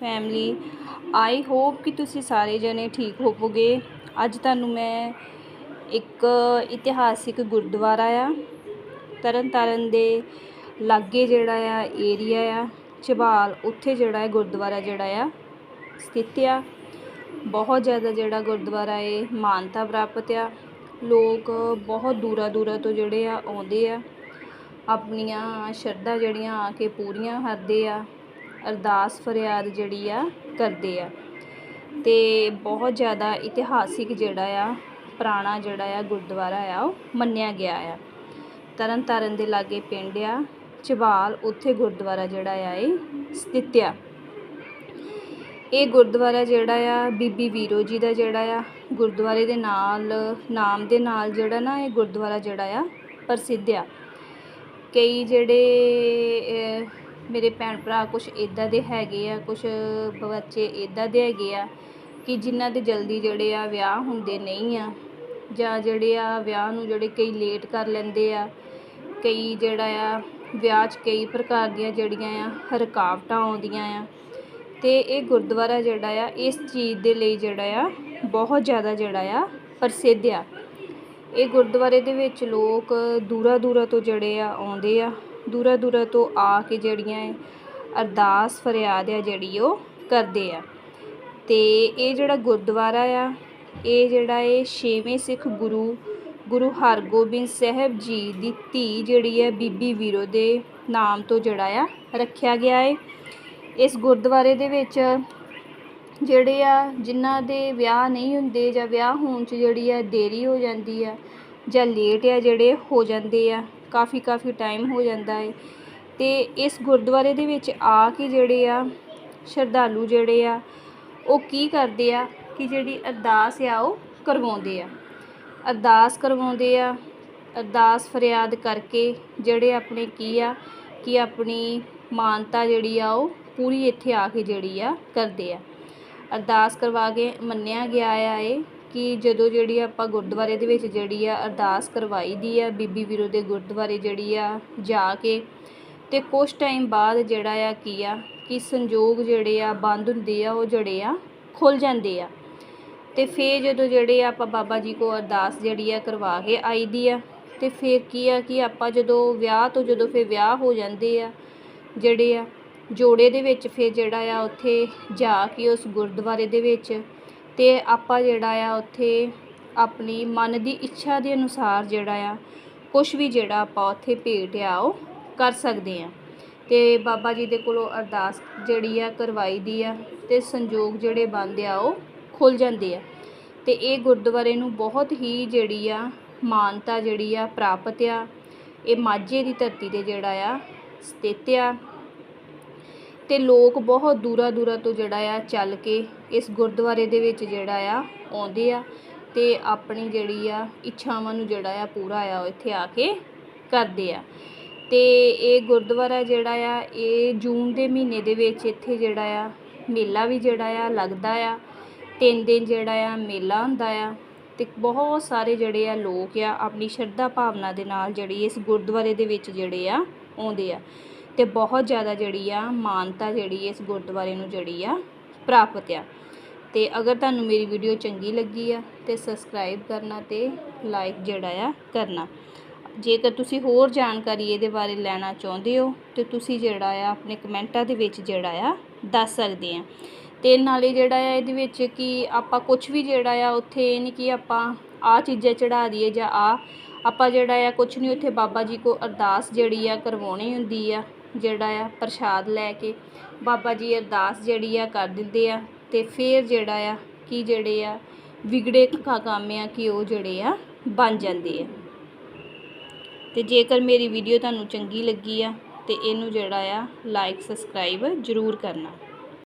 Family I hope ਕਿ ਤੁਸੀਂ ਸਾਰੇ ਜਣੇ ਠੀਕ ਹੋਵੋਗੇ। ਅੱਜ ਤੁਹਾਨੂੰ ਮੈਂ ਇੱਕ ਇਤਿਹਾਸਿਕ ਗੁਰਦੁਆਰਾ ਆ। ਤਰਨ ਤਾਰਨ ਦੇ ਲਾਗੇ ਜਿਹੜਾ ਆ ਏਰੀਆ ਆ। ਝਬਾਲ ਉੱਥੇ ਜਿਹੜਾ ਹੈ ਗੁਰਦੁਆਰਾ ਜਿਹੜਾ ਆ, ਸਥਿਤ ਆ। ਬਹੁਤ ਜ਼ਿਆਦਾ ਜਿਹੜਾ ਗੁਰਦੁਆਰਾ ਏ, ਮਾਨਤਾ ਪ੍ਰਾਪਤ ਆ। ਲੋਕ ਬਹੁਤ ਦੂਰਾਂ ਦੂਰਾਂ ਤੋਂ ਜਿਹੜੇ ਆ ਆਉਂਦੇ ਆ। ਆਪਣੀਆਂ ਸ਼ਰਧਾ ਜਿਹੜੀਆਂ ਆ ਕੇ ਪੂਰੀਆਂ ਕਰਦੇ ਆ। ਅਰਦਾਸ ਫਰਿਆਦ ਜਿਹੜੀ ਆ, ਕਰਦੇ ਆ। ਤੇ ਬਹੁਤ ਜ਼ਿਆਦਾ ਇਤਿਹਾਸਿਕ ਜਿਹੜਾ ਆ, ਪੁਰਾਣਾ ਜਿਹੜਾ ਆ, ਗੁਰਦੁਆਰਾ ਆ, ਉਹ ਮੰਨਿਆ ਗਿਆ ਆ। ਤਰਨ ਤਾਰਨ ਦੇ ਲਾਗੇ ਪਿੰਡ ਆ ਝਬਾਲ ਉੱਥੇ ਗੁਰਦੁਆਰਾ ਜਿਹੜਾ ਆ, ਇਹ ਸਥਿਤ ਆ। ਇਹ ਗੁਰਦੁਆਰਾ ਜਿਹੜਾ ਆ, ਬੀਬੀ ਵੀਰੋ ਜੀ ਦਾ ਜਿਹੜਾ ਆ, ਗੁਰਦੁਆਰੇ ਦੇ ਨਾਲ, ਨਾਮ ਦੇ ਨਾਲ ਜਿਹੜਾ ਨਾ, ਇਹ ਗੁਰਦੁਆਰਾ ਜਿਹੜਾ ਆ, ਪ੍ਰਸਿੱਧ ਆ। ਕਈ ਜਿਹੜੇ ਮੇਰੇ ਭੈਣ ਭਰਾ ਕੁਝ ਇਦਾਂ ਦੇ ਹੈਗੇ ਆ ਕੁਝ ਬੱਚੇ ਇਦਾਂ ਦੇ ਹੈਗੇ ਆ ਕਿ ਜਿਨ੍ਹਾਂ ਦੇ ਜਲਦੀ ਜਿਹੜੇ ਆ ਵਿਆਹ ਹੁੰਦੇ ਨਹੀਂ ਆ ਜਾਂ ਜਿਹੜੇ ਆ ਵਿਆਹ ਨੂੰ ਜਿਹੜੇ ਕਈ ਲੇਟ ਕਰ ਲੈਂਦੇ ਆ, ਕਈ ਜਿਹੜਾ ਆ ਵਿਆਹ 'ਚ ਕਈ ਪ੍ਰਕਾਰ ਦੀਆਂ ਜਿਹੜੀਆਂ ਆ ਰੁਕਾਵਟਾਂ ਆਉਂਦੀਆਂ ਆ ਤੇ ਇਹ ਗੁਰਦੁਆਰਾ ਜਿਹੜਾ ਆ ਇਸ ਚੀਜ਼ ਦੇ ਲਈ ਜਿਹੜਾ ਆ ਬਹੁਤ ਜ਼ਿਆਦਾ ਜਿਹੜਾ ਆ ਪ੍ਰਸਿੱਧ ਆ। ਇਹ ਗੁਰਦੁਆਰੇ ਦੇ ਵਿੱਚ ਲੋਕ ਦੂਰਾ ਦੂਰਾ ਤੋਂ ਜਿਹੜੇ ਆ ਆਉਂਦੇ ਆ ਦੂਰਾ ਦੂਰਾ ਤੋਂ ਆ ਕੇ ਜਿਹੜੀਆਂ ਇਹ ਅਰਦਾਸ ਫਰਿਆਦ ਆ ਜਿਹੜੀ ਉਹ ਕਰਦੇ ਆ। ਤੇ ਇਹ ਜਿਹੜਾ ਗੁਰਦੁਆਰਾ ਆ, ਇਹ ਜਿਹੜਾ ਹੈ ਛੇਵੇਂ ਸਿੱਖ ਗੁਰੂ ਗੁਰੂ ਹਰਗੋਬਿੰਦ ਸਾਹਿਬ ਜੀ ਦੀ ਧੀ ਜਿਹੜੀ ਹੈ ਬੀਬੀ ਵੀਰੋ ਦੇ ਨਾਮ ਤੋਂ ਜਿਹੜਾ ਆ ਰੱਖਿਆ ਗਿਆ ਹੈ ਇਸ ਗੁਰਦੁਆਰੇ ਦੇ ਵਿੱਚ ਜਿਹੜੇ ਆ ਜਿਨ੍ਹਾਂ ਦੇ ਵਿਆਹ ਨਹੀਂ ਹੁੰਦੇ ਜਾਂ ਵਿਆਹ ਹੋਣ 'ਚ ਜਿਹੜੀ ਆ ਦੇਰੀ ਹੋ ਜਾਂਦੀ ਆ ਜਾਂ ਲੇਟ ਆ ਜਿਹੜੇ ਹੋ ਜਾਂਦੇ ਆ ਕਾਫੀ ਕਾਫੀ ਟਾਈਮ ਹੋ ਜਾਂਦਾ ਹੈ। ਤੇ ਇਸ ਗੁਰਦੁਆਰੇ ਦੇ ਵਿੱਚ ਆ ਕੇ ਜਿਹੜੇ ਆ, ਸ਼ਰਧਾਲੂ ਜਿਹੜੇ ਆ, ਉਹ ਕੀ ਕਰਦੇ ਆ ਕਿ ਜਿਹੜੀ ਅਰਦਾਸ ਆ ਉਹ ਕਰਵਾਉਂਦੇ ਆ। ਅਰਦਾਸ ਕਰਵਾਉਂਦੇ ਆ, ਅਰਦਾਸ ਫਰਿਆਦ ਕਰਕੇ ਜਿਹੜੇ ਆਪਣੇ ਕੀ ਆ ਕਿ ਆਪਣੀ ਮਾਨਤਾ ਜਿਹੜੀ ਆ ਉਹ ਪੂਰੀ ਇੱਥੇ ਆ ਕੇ ਜਿਹੜੀ ਆ ਕਰਦੇ ਆ। ਅਰਦਾਸ ਕਰਵਾ ਕੇ ਮੰਨਿਆ ਗਿਆ ਆ ਇਹ। ਕਿ ਜਦੋਂ ਜਿਹੜੀ ਆਪਾਂ ਗੁਰਦੁਆਰੇ ਦੇ ਵਿੱਚ ਜਿਹੜੀ ਆ ਅਰਦਾਸ ਕਰਵਾਈ ਦੀ ਆ, ਬੀਬੀ ਵੀਰੋ ਦੇ ਗੁਰਦੁਆਰੇ ਜਿਹੜੀ ਆ ਜਾ ਕੇ, ਤੇ ਕੁਝ ਟਾਈਮ ਬਾਅਦ ਜਿਹੜਾ ਆ ਕੀ ਆ, ਕਿ ਸੰਜੋਗ ਜਿਹੜੇ ਆ ਬੰਦ ਹੁੰਦੇ ਆ, ਉਹ ਜਿਹੜੇ ਆ ਖੁੱਲ ਜਾਂਦੇ ਆ। ਤੇ ਫੇਰ ਜਦੋਂ ਜਿਹੜੇ ਆ ਆਪਾਂ ਬਾਬਾ ਜੀ ਕੋ ਅਰਦਾਸ ਜਿਹੜੀ ਆ ਕਰਵਾ ਕੇ ਆਈ ਦੀ ਆ, ਤੇ ਫੇਰ ਕੀ ਆ ਕਿ ਆਪਾਂ ਜਦੋਂ ਵਿਆਹ ਤੋਂ ਜਦੋਂ ਫੇਰ ਵਿਆਹ ਹੋ ਜਾਂਦੇ ਆ, ਜਿਹੜੇ ਆ ਜੋੜੇ ਦੇ ਵਿੱਚ ਫਿਰ ਜਿਹੜਾ ਆ ਉੱਥੇ ਜਾ ਕੇ ਉਸ ਗੁਰਦੁਆਰੇ ਦੇ ਵਿੱਚ ਅਤੇ ਆਪਾਂ ਜਿਹੜਾ ਆ ਉੱਥੇ ਆਪਣੀ ਮਨ ਦੀ ਇੱਛਾ ਦੇ ਅਨੁਸਾਰ ਜਿਹੜਾ ਆ, ਕੁਛ ਵੀ ਜਿਹੜਾ ਆਪਾਂ ਉੱਥੇ ਭੇਟ ਆ, ਉਹ ਕਰ ਸਕਦੇ ਆ। ਤੇ ਬਾਬਾ ਜੀ ਦੇ ਕੋਲੋਂ ਅਰਦਾਸ ਜਿਹੜੀ ਆ ਕਰਵਾਈ ਦੀ ਆ ਤੇ ਸੰਜੋਗ ਜਿਹੜੇ ਬੰਦ ਆ, ਉਹ ਖੁੱਲ ਜਾਂਦੇ ਆ। ਤੇ ਇਹ ਗੁਰਦੁਆਰੇ ਨੂੰ ਬਹੁਤ ਹੀ ਜਿਹੜੀ ਆ ਮਾਨਤਾ ਜਿਹੜੀ ਆ ਪ੍ਰਾਪਤ ਆ, ਇਹ ਮਾਝੇ ਦੀ ਧਰਤੀ ਤੇ ਜਿਹੜਾ ਆ ਸਥਿਤ ਆ। ਤੇ ਲੋਕ ਬਹੁਤ ਦੂਰਾ ਦੂਰਾ ਤੋਂ ਜਿਹੜਾ ਆ ਚੱਲ ਕੇ ਇਸ ਗੁਰਦੁਆਰੇ ਦੇ ਵਿੱਚ ਜਿਹੜਾ ਆ ਆਉਂਦੇ ਆ ਤੇ ਆਪਣੀ ਜਿਹੜੀ ਆ ਇੱਛਾਵਾਂ ਨੂੰ ਜਿਹੜਾ ਆ ਪੂਰਾ ਆ ਉਹ ਇੱਥੇ ਆ ਕੇ ਕਰਦੇ ਆ। ਤੇ ਇਹ ਗੁਰਦੁਆਰਾ ਜਿਹੜਾ ਆ, ਇਹ ਜੂਨ ਦੇ ਮਹੀਨੇ ਦੇ ਵਿੱਚ ਇੱਥੇ ਜਿਹੜਾ ਆ ਮੇਲਾ ਵੀ ਜਿਹੜਾ ਆ ਲੱਗਦਾ ਆ। ਤਿੰਨ ਦਿਨ ਜਿਹੜਾ ਆ ਮੇਲਾ ਹੁੰਦਾ ਆ ਤੇ ਬਹੁਤ ਸਾਰੇ ਜਿਹੜੇ ਆ ਲੋਕ ਆ ਆਪਣੀ ਸ਼ਰਧਾ ਭਾਵਨਾ ਦੇ ਨਾਲ ਜਿਹੜੀ ਇਸ ਗੁਰਦੁਆਰੇ ਦੇ ਵਿੱਚ ਜਿਹੜੇ ਆ ਆਉਂਦੇ ਆ। ਅਤੇ ਬਹੁਤ ਜ਼ਿਆਦਾ ਜਿਹੜੀ ਆ ਮਾਨਤਾ ਜਿਹੜੀ ਇਸ ਗੁਰਦੁਆਰੇ ਨੂੰ ਜਿਹੜੀ ਆ ਪ੍ਰਾਪਤ ਆ। ਅਤੇ ਅਗਰ ਤੁਹਾਨੂੰ ਮੇਰੀ ਵੀਡੀਓ ਚੰਗੀ ਲੱਗੀ ਆ ਤੇ ਸਬਸਕ੍ਰਾਈਬ ਕਰਨਾ ਤੇ ਲਾਈਕ ਜਿਹੜਾ ਆ ਕਰਨਾ। ਜੇਕਰ ਤੁਸੀਂ ਹੋਰ ਜਾਣਕਾਰੀ ਇਹਦੇ ਬਾਰੇ ਲੈਣਾ ਚਾਹੁੰਦੇ ਹੋ ਤੇ ਤੁਸੀਂ ਜਿਹੜਾ ਆ ਆਪਣੇ ਕਮੈਂਟਾਂ ਦੇ ਵਿੱਚ ਜਿਹੜਾ ਆ ਦੱਸ ਸਕਦੇ ਆ। ਤੇ ਨਾਲੇ ਜਿਹੜਾ ਆ ਇਹਦੇ ਵਿੱਚ ਕਿ ਆਪਾਂ ਕੁਝ ਵੀ ਜਿਹੜਾ ਆ ਉੱਥੇ ਇਹ ਨਹੀਂ ਕਿ ਆਪਾਂ ਆ ਚੀਜ਼ਾਂ ਚੜਾ ਦਈਏ ਜਾਂ ਆ ਆਪਾਂ ਜਿਹੜਾ ਆ ਕੁਝ ਨਹੀਂ ਉੱਥੇ ਬਾਬਾ ਜੀ ਕੋ ਅਰਦਾਸ ਜਿਹੜੀ ਆ ਕਰਵਾਉਣੀ ਹੁੰਦੀ ਆ ਜਿਹੜਾ ਆ ਪ੍ਰਸ਼ਾਦ ਲੈ ਕੇ ਬਾਬਾ ਜੀ ਅਰਦਾਸ ਜਿਹੜੀ ਆ ਕਰ ਦਿੰਦੇ ਆ ਤੇ ਫਿਰ ਜਿਹੜਾ ਆ ਕਿ ਜਿਹੜੇ ਆ ਵਿਗੜੇ ਕਾ ਕੰਮ ਆ ਕਿ ਉਹ ਜਿਹੜੇ ਆ ਬਣ ਜਾਂਦੇ ਆ। ਤੇ ਜੇਕਰ ਮੇਰੀ ਵੀਡੀਓ ਤੁਹਾਨੂੰ ਚੰਗੀ ਲੱਗੀ ਆ ਤੇ ਇਹਨੂੰ ਜਿਹੜਾ ਆ ਲਾਈਕ ਸਬਸਕ੍ਰਾਈਬ ਜ਼ਰੂਰ ਕਰਨਾ।